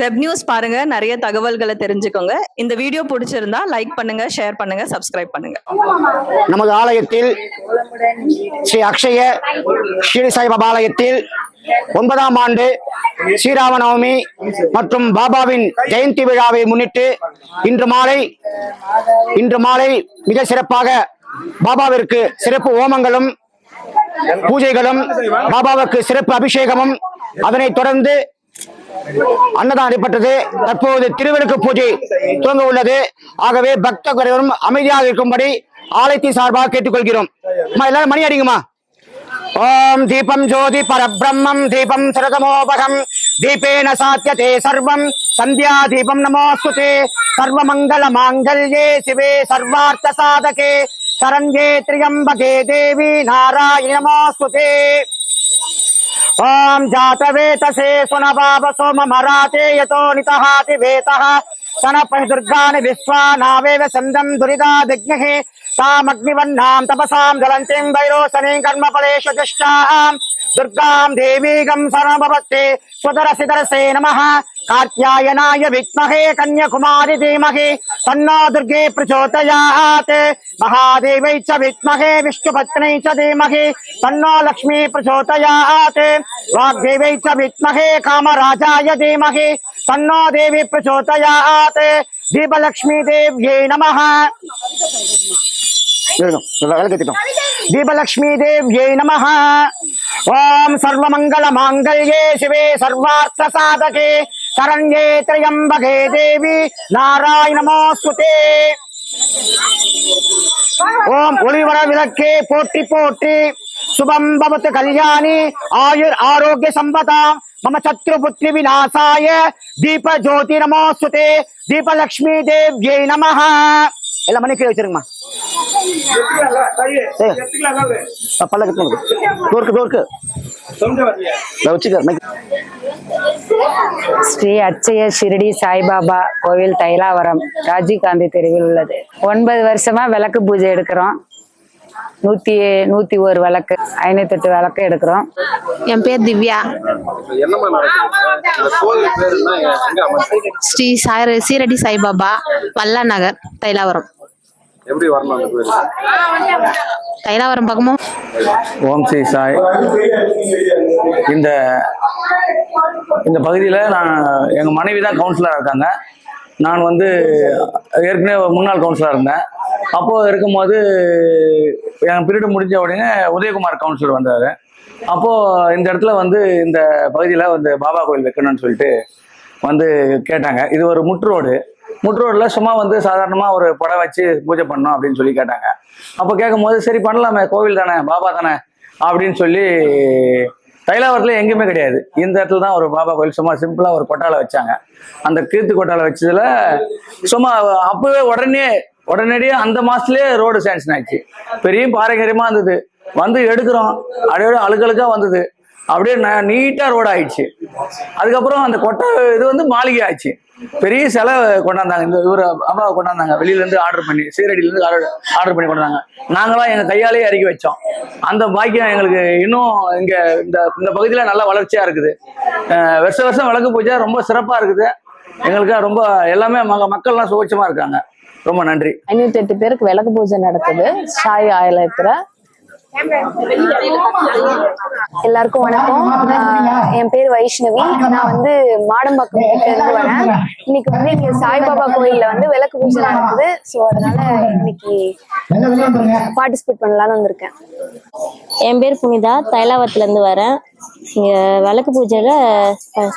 Web news பாருங்க நிறைய தகவல்களை தெரிஞ்சுக்கோங்க. இந்த வீடியோ பிடிச்சிருந்தா லைக் பண்ணுங்க ஷேர் பண்ணுங்க சப்ஸ்கிரைப் பண்ணுங்க. நமது ஆலயத்தில் ஸ்ரீ அக்ஷய ஸ்ரீ சாய்பாபா ஆலயத்தில் ஒன்பதாம் ஆண்டு ஸ்ரீராம நவமி மற்றும் பாபாவின் ஜெயந்தி விழாவை முன்னிட்டு இன்று மாலை இன்று மாலை மிக சிறப்பாக பாபாவிற்கு சிறப்பு ஓமங்களும் பூஜைகளும் பாபாவுக்கு சிறப்பு அபிஷேகமும் அதனைத் தொடர்ந்து அன்னதான் நடைபெற்றது தற்போது திருவிளக்கு பூஜை துவங்க உள்ளது. ஆகவே பக்த குறைவரும் அமைதியாக இருக்கும்படி ஆலயத்தின் சார்பாக கேட்டுக்கொள்கிறோம். எல்லாரும் மணி அடிங்கம்மா. ஓம் தீபம் ஜோதி பரபிரம்மம் தீபம் சரதமோபகம். தீபேன சாத்தியதே சர்வம். சந்தியா தீபம் நமோஸ்துதே. சர்வமங்கல மாங்கல்யே சிவே சர்வார்த்த சாதகே. சரண்யே திரியம்பகே தேவி நாராயணி நமோஸ்துதே. ॐ जातवेतसे सोम सोममराते यतो नितहाति वेतः। सनपहि दुर्गानि विश्वानावेव सन्दम् दुरिदा दिग्निः तामग्निवह्नाम् तपसाम् ज्वलन्तीम् वैरोसनीम् कर्मफलेषु तिष्ठाम् दुर्गाम् देवीगम् सर्वभवत्ते स्वदरसिदरसे नमः। कार्त्यायनाय विद्महे कन्याकुमारि धीमहि तन्नो दुर्गे प्रचोदयात्। महादेवै च विद्महे विष्णुपत्न्यै च धीमहि तन्नो लक्ष्मी प्रचोदयात्। वाग्देवै च विद्महे कामराजाय धीमहि तन्नो देवी प्रचोदयात्। दीपलक्ष्मी देव्यै नमः। दीपलक्ष्मी देव्यै नमः। ॐ सर्वमङ्गल माङ्गल्ये शिवे सर्वार्थ साधके शरण्ये त्र्यम्बके देवी नारायण नमोऽस्तुते ஓம் ஒளிவர விளக்கே போற்றி போற்றி சுபம் பவத்து கல்யாணி ஆயுர் ஆரோக்கிய சம்பதா மம சத்ரு புத்திரி விநாசாய தீப ஜோதி நமோஸ்துதே தீபலக்ஷ்மி தேவ்யை நமஹ எல்லாம் மணி கீழே வச்சிருங்கம்மா. பல்ல கட்டு தோற்கு தோற்கு வச்சுக்க ஸ்ரீ அச்சய ஷிரடி சாய்பாபா கோவில் தைலாவரம் ராஜீவ்காந்தி தெருவில் உள்ளது. ஒன்பது வருஷமா விளக்கு பூஜை எடுக்கிறோம். நூத்தி நூத்தி ஒரு விளக்கு ஐநூத்தெட்டு விளக்கு எடுக்கிறோம். என் பேர் திவ்யா. ஸ்ரீ சாய் சீரடி சாய்பாபா வல்லா நகர். தைலாவரம். எப்படி வரணும் தைலாவரம் பக்கமும் ஓம் ஸ்ரீ சாய். இந்த இந்த பகுதியில் நான் எங்கள் மனைவி தான் கவுன்சிலராக இருக்காங்க. நான் வந்து ஏற்கனவே முன்னாள் கவுன்சிலராக இருந்தேன். அப்போது இருக்கும்போது என் பீரியட் முடிஞ்ச உடனே உதயகுமார் கவுன்சிலர் வந்தார். அப்போது இந்த இடத்துல வந்து இந்த பகுதியில் வந்து பாபா கோயில் வைக்கணும்னு சொல்லிட்டு வந்து கேட்டாங்க. இது ஒரு முட்டு ரோடு சும்மா வந்து சாதாரணமாக ஒரு படம் வச்சு பூஜை பண்ணோம் அப்படின்னு சொல்லி கேட்டாங்க. அப்போ கேட்கும்போது சரி பண்ணலாமே கோவில் தானே பாபா தானே அப்படின்னு சொல்லி தைலாவரத்தில் எங்கேயுமே கிடையாது. இந்த இடத்துல தான் ஒரு பாபா கோயில் சும்மா சிம்பிளாக ஒரு கொட்டால வச்சாங்க. அந்த கீர்த்து கொட்டால வச்சதுல சும்மா அப்பவே உடனே உடனடியாக அந்த மாசத்துலயே ரோடு சேங்ஷன் ஆச்சு பெரிய பாரம்பரியமா இருந்தது. வந்து எடுக்கிறோம். அப்படியே அழுக்கழுக்கா வந்தது. அப்படியே ந- நீட்டா ரோடு ஆயிடுச்சு. அதுக்கப்புறம் அந்த கொட்டை இது வந்து மாளிகை ஆச்சு பெரிய சிலை கொண்டாந்தாங்க. இந்த இவர் அம்மாவை கொண்டாந்தாங்க. வெளியிலேருந்து ஆர்டர் பண்ணி சீரடியிலேருந்து ஆர்டர் ஆர்டர் பண்ணி கொண்டாந்தாங்க. நாங்களாம் எங்கள் கையாலேயே இறக்கி வச்சோம். அந்த பாக்கியம் எங்களுக்கு இன்னும் இங்கே இந்த இந்த பகுதியில் நல்ல வளர்ச்சியாக இருக்குது. வருஷ வருஷம் விளக்கு பூஜை ரொம்ப சிறப்பாக இருக்குது. எங்களுக்கு ரொம்ப எல்லாமே மக்கள்லாம் சுகட்சமா இருக்காங்க. ரொம்ப நன்றி. ஐநூத்தி எட்டு பேருக்கு விளக்கு பூஜை நடக்குது. சாய் ஆலயத்துல. எல்லாருக்கும் வணக்கம். என் பேர் வைஷ்ணவி. நான் வந்து மாடம்பாக்கம் இருந்து வரேன். இன்னைக்கு வந்து இங்க சாய்பாபா கோயில்ல வந்து விளக்கு பூஜை நடக்குது. ஸோ அதனால இன்னைக்கு பார்ட்டிசிபேட் பண்ணலாம்னு வந்திருக்கேன். என் பேர் புனிதா. தைலாவரத்துல இருந்து வரேன். இங்க விளக்கு பூஜையில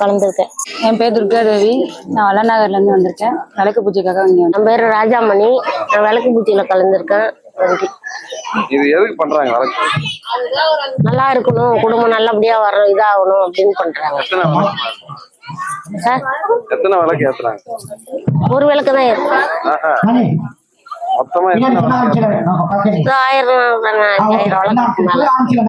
கலந்துருக்கேன். என் பேர் துர்காதேவி நான் வல்லநகர்ல இருந்து வந்திருக்கேன். விளக்கு பூஜைக்காக இங்க என் பேர் ராஜாமணி. நான் விளக்கு பூஜையில கலந்துருக்கேன். நன்றி. இது எதுக்கு பண்றாங்க? வழக்கு நல்லா இருக்கணும். குடும்பம் நல்லபடியா வர இதாகணும் அப்படின்னு பண்றாங்க. எத்தனை? சார்? விளக்கு ஏத்துறாங்க? ஒரு விளக்கு தான். மொத்தமா ஆயிரம் தானே, ஐயாயிரம் விளக்கு மேல.